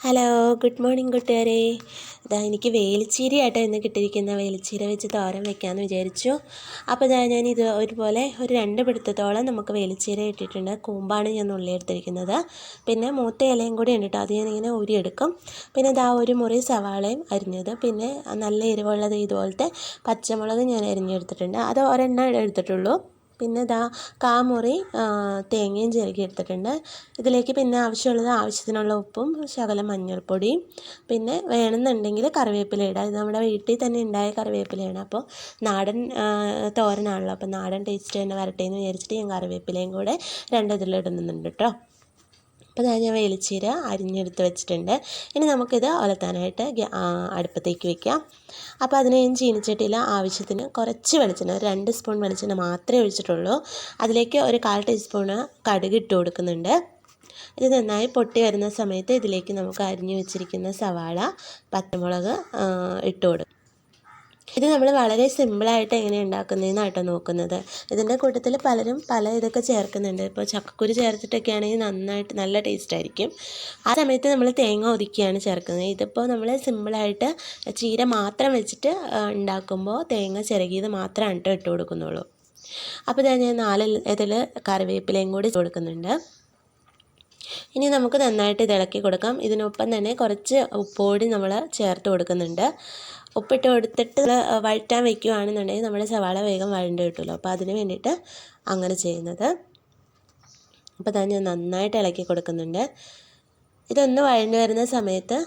Hello good morning കൂട്ടുകാരെ. അതാ എനിക്ക് വേലിച്ചീരയാട്ടോ ഇന്ന് കിട്ടിയിരിക്കുന്ന വേലിച്ചീര വെച്ച് തോരൻ വെക്കാമെന്ന് വിചാരിച്ചു. അപ്പോൾ ഇതാ ഞാൻ ഇത് ഒരുപോലെ ഒരു രണ്ട് പിടുത്തത്തോളം നമുക്ക് വേലിച്ചീര ഇട്ടിട്ടുണ്ട്. കൂമ്പാണ് ഞാൻ ഉള്ളി എടുത്തിരിക്കുന്നത്. പിന്നെ മൂത്ത ഇലയും കൂടി ഉണ്ട് കേട്ടോ. അത് ഞാനിങ്ങനെ ഊരിയെടുക്കും. പിന്നെ ഇതാ ഒരു മുറി സവാളയും അരിഞ്ഞത്. പിന്നെ നല്ല എരിവുള്ളത് ഇതുപോലത്തെ പച്ചമുളക് ഞാൻ അരിഞ്ഞെടുത്തിട്ടുണ്ട്. അത് ഒരെണ്ണം എടുത്തിട്ടുള്ളൂ. പിന്നെ ഇതാ കാമുറി തേങ്ങയും ചിരകി എടുത്തിട്ടുണ്ട്. ഇതിലേക്ക് പിന്നെ ആവശ്യമുള്ളത് ആവശ്യത്തിനുള്ള ഉപ്പും ശകലം മഞ്ഞൾപ്പൊടിയും പിന്നെ വേണമെന്നുണ്ടെങ്കിൽ കറിവേപ്പില ഇടാം. ഇത് നമ്മുടെ വീട്ടിൽ തന്നെ ഉണ്ടായ കറിവേപ്പിലയാണ്. അപ്പോൾ നാടൻ തോരനാണല്ലോ. അപ്പോൾ നാടൻ ടേസ്റ്റ് തന്നെ വരട്ടെ എന്ന് വിചാരിച്ചിട്ട് ഞാൻ കറിവേപ്പിലയും കൂടെ രണ്ട് ഇതിലിടുന്നുണ്ട് കേട്ടോ. അപ്പോൾ ഞാൻ ഞാൻ വെളിച്ചീര അരിഞ്ഞെടുത്ത് വെച്ചിട്ടുണ്ട്. ഇനി നമുക്കിത് ഒലത്താനായിട്ട് അടുപ്പത്തേക്ക് വെക്കാം. അപ്പോൾ അതിന് ഞാൻ ചീനിച്ചട്ടിയിൽ ആവശ്യത്തിന് കുറച്ച് വെളിച്ചെണ്ണ രണ്ട് സ്പൂൺ വെളിച്ചെണ്ണ മാത്രമേ ഒഴിച്ചിട്ടുള്ളൂ. അതിലേക്ക് ഒരു കാൽ ടീസ്പൂണ് കടുക് ഇട്ട് കൊടുക്കുന്നുണ്ട്. ഇത് നന്നായി പൊട്ടി വരുന്ന സമയത്ത് ഇതിലേക്ക് നമുക്ക് അരിഞ്ഞു വെച്ചിരിക്കുന്ന സവാള പച്ചമുളക് ഇട്ട് കൊടുക്കും. ഇത് നമ്മൾ വളരെ സിമ്പിളായിട്ട് എങ്ങനെ ഉണ്ടാക്കുന്നതെന്നാട്ടോ നോക്കുന്നത്. ഇതിന്റെ കൂട്ടത്തിൽ പലരും പല ഇതൊക്കെ ചേർക്കുന്നുണ്ട്. ഇപ്പോൾ ചക്കക്കുരു ചേർത്തിട്ടൊക്കെ ആണെങ്കിൽ നന്നായിട്ട് നല്ല ടേസ്റ്റ് ആയിരിക്കും ആ സമയത്ത് നമ്മൾ തേങ്ങ ഒതുക്കിയാണ് ചേർക്കുന്നത്. ഇതിപ്പോൾ നമ്മൾ സിമ്പിളായിട്ട് ചീര മാത്രം വെച്ചിട്ട് ഉണ്ടാക്കുമ്പോൾ തേങ്ങ ചിരകിയത് മാത്രമാണ് കേട്ടോ ഇട്ട് കൊടുക്കുന്നുള്ളൂ. അപ്പോൾ ഞാൻ നാല് ഇതിൽ കറിവേപ്പിലയും കൂടി കൊടുക്കുന്നുണ്ട്. ഇനി നമുക്ക് നന്നായിട്ട് ഇളക്കി കൊടുക്കാം. ഇതിനൊപ്പം തന്നെ കുറച്ച് ഉപ്പോടി നമ്മൾ ചേർത്ത് കൊടുക്കുന്നുണ്ട്. ഉപ്പിട്ട് കൊടുത്തിട്ട് വഴറ്റാൻ വെക്കുകയാണെന്നുണ്ടെങ്കിൽ നമ്മുടെ സവാള വേഗം വഴണ്ട് കിട്ടുമല്ലോ. അപ്പോൾ അതിന് വേണ്ടിയിട്ട് അങ്ങനെ ചെയ്യുന്നത്. അപ്പോൾ തന്നെ ഞാൻ നന്നായിട്ട് ഇളക്കി കൊടുക്കുന്നുണ്ട്. ഇതൊന്ന് വഴണ്ട് വരുന്ന സമയത്ത്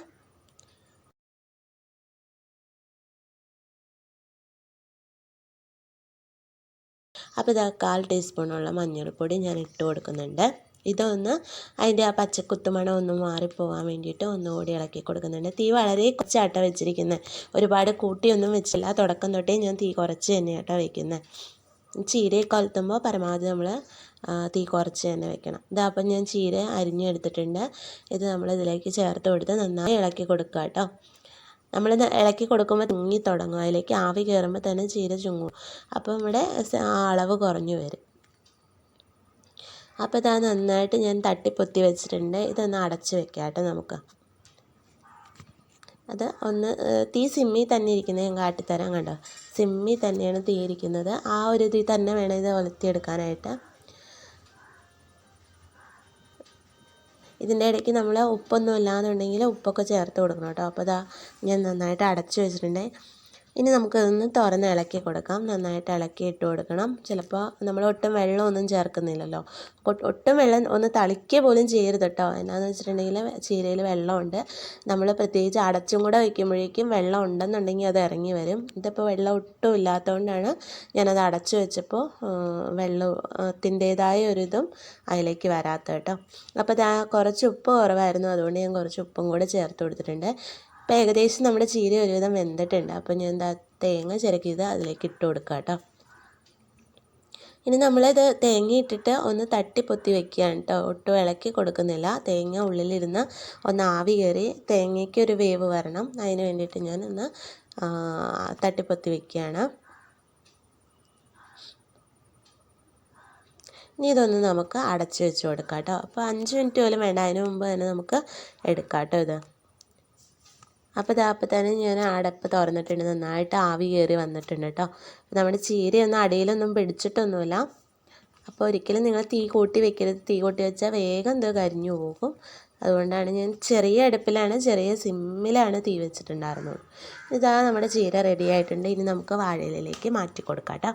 അപ്പോൾ ഇതാ കാൽ ടീസ്പൂണുള്ള മഞ്ഞൾപ്പൊടി ഞാൻ ഇട്ട് കൊടുക്കുന്നുണ്ട്. ഇതൊന്ന് അതിന്റെ ആ പച്ചക്കുത്തുമണം ഒന്ന് മാറിപ്പോകാൻ വേണ്ടിയിട്ട് ഒന്നുകൂടി ഇളക്കി കൊടുക്കുന്നുണ്ട്. തീ വളരെ കുറച്ചാട്ട വെച്ചിരിക്കുന്നത് ഒരുപാട് കൂട്ടിയൊന്നും വെച്ചില്ല. തുടക്കം തൊട്ടേ ഞാൻ തീ കുറച്ച് തന്നെയാട്ടോ വയ്ക്കുന്നത് ചീര കൊളുത്തുമ്പോൾ പരമാവധി നമ്മൾ തീ കുറച്ച് തന്നെ വെക്കണം. ഇതാ അപ്പം ഞാൻ ചീര അരിഞ്ഞെടുത്തിട്ടുണ്ട് ഇത് നമ്മൾ ഇതിലേക്ക് ചേർത്ത് കൊടുത്ത് നന്നായി ഇളക്കി കൊടുക്കുക കേട്ടോ. നമ്മൾ ഇളക്കി കൊടുക്കുമ്പോൾ തിങ്ങി തുടങ്ങും. അതിലേക്ക് ആവി കയറുമ്പോൾ തന്നെ ചീര ചുങ്ങും. അപ്പോൾ നമ്മുടെ അളവ് കുറഞ്ഞു വരും. അപ്പോൾ ഇതാ നന്നായിട്ട് ഞാൻ തട്ടിപ്പൊത്തി വെച്ചിട്ടുണ്ട്. ഇതൊന്ന് അടച്ച് വെക്കാം നമുക്ക്. അത് ഒന്ന് തീ സിമ്മി തന്നെ ഇരിക്കുന്നത് ഞാൻ കാട്ടിത്തരാം കണ്ടോ? സിമ്മി തന്നെയാണ് തീ ഇരിക്കുന്നത്. ആ ഒരു തീ തന്നെ വേണം ഇത് ഒലത്തിയെടുക്കാനായിട്ട്. ഇതിന്റെ ഇടയ്ക്ക് നമ്മൾ ഉപ്പൊന്നും ഇല്ലാന്നുണ്ടെങ്കിൽ ഉപ്പൊക്കെ ചേർത്ത് കൊടുക്കണം കേട്ടോ. അപ്പോൾ ഇതാ ഞാൻ നന്നായിട്ട് അടച്ചു വെച്ചിട്ടുണ്ട്. ഇനി നമുക്കതൊന്ന് തുറന്ന് ഇളക്കി കൊടുക്കാം. നന്നായിട്ട് ഇളക്കി ഇട്ട് കൊടുക്കണം. ചിലപ്പോൾ നമ്മൾ ഒട്ടും വെള്ളമൊന്നും ചേർക്കുന്നില്ലല്ലോ. ഒട്ടും വെള്ളം ഒന്ന് തളിക്കുക പോലും ചെയ്യരുത് കേട്ടോ എന്നാന്ന് വെച്ചിട്ടുണ്ടെങ്കിൽ ചീരയിൽ വെള്ളമുണ്ട്. നമ്മൾ പ്രത്യേകിച്ച് അടച്ചും കൂടെ വയ്ക്കുമ്പോഴേക്കും വെള്ളം ഉണ്ടെന്നുണ്ടെങ്കിൽ അത് ഇറങ്ങി വരും. ഇതിപ്പോൾ വെള്ളം ഒട്ടും ഇല്ലാത്തതുകൊണ്ടാണ് ഞാനത് അടച്ചു വെച്ചപ്പോൾ വെള്ളത്തിന്റേതായ ഒരിതും അതിലേക്ക് വരാത്ത കേട്ടോ അപ്പോൾ കുറച്ച് ഉപ്പ് കുറവായിരുന്നു. അതുകൊണ്ട് ഞാൻ കുറച്ച് ഉപ്പും കൂടെ ചേർത്ത് കൊടുത്തിട്ടുണ്ട്. അപ്പോൾ ഏകദേശം നമ്മുടെ ചീര ഒരുവിധം വെന്തിട്ടുണ്ട്. അപ്പോൾ ഞാൻ എന്താ തേങ്ങ ചിരക്കിയത് അതിലേക്ക് ഇട്ട് കൊടുക്കാം കേട്ടോ ഇനി നമ്മളിത് തേങ്ങ ഇട്ടിട്ട് ഒന്ന് തട്ടി പൊത്തി വെക്കുകയാണ് കേട്ടോ ഒട്ടും ഇളക്കി കൊടുക്കുന്നില്ല. തേങ്ങ ഉള്ളിലിരുന്ന് ഒന്ന് ആവി കയറി തേങ്ങയ്ക്ക് ഒരു വേവ് വരണം. അതിന് വേണ്ടിയിട്ട് ഞാൻ ഒന്ന് തട്ടിപ്പൊത്തി വെക്കുകയാണ്. ഇനി ഇതൊന്ന് നമുക്ക് അടച്ച് വെച്ച് കൊടുക്കാം കേട്ടോ അപ്പോൾ അഞ്ച് മിനിറ്റ് പോലും വേണ്ട. അതിന് മുമ്പ് തന്നെ നമുക്ക് എടുക്കാം കേട്ടോ ഇത്. അപ്പോൾ ഇതാ അപ്പോൾ തന്നെ ഞാൻ അടപ്പ് തുറന്നിട്ടുണ്ട്. നന്നായിട്ട് ആവി കയറി വന്നിട്ടുണ്ട് കേട്ടോ നമ്മുടെ ചീരയൊന്നും അടിയിലൊന്നും പിടിച്ചിട്ടൊന്നുമില്ല. അപ്പോൾ ഒരിക്കലും നിങ്ങൾ തീ കൂട്ടി വെക്കരുത്. തീ കൂട്ടി വെച്ചാൽ വേഗം എന്തോ കരിഞ്ഞു പോകും. അതുകൊണ്ടാണ് ഞാൻ ചെറിയ അടുപ്പിലാണ് ചെറിയ സിമ്മിലാണ് തീ വെച്ചിട്ടുണ്ടായിരുന്നത്. ഇതാ നമ്മുടെ ചീര റെഡി ആയിട്ടുണ്ട്. ഇനി നമുക്ക് വാഴയിലേക്ക് മാറ്റി കൊടുക്കാം കേട്ടോ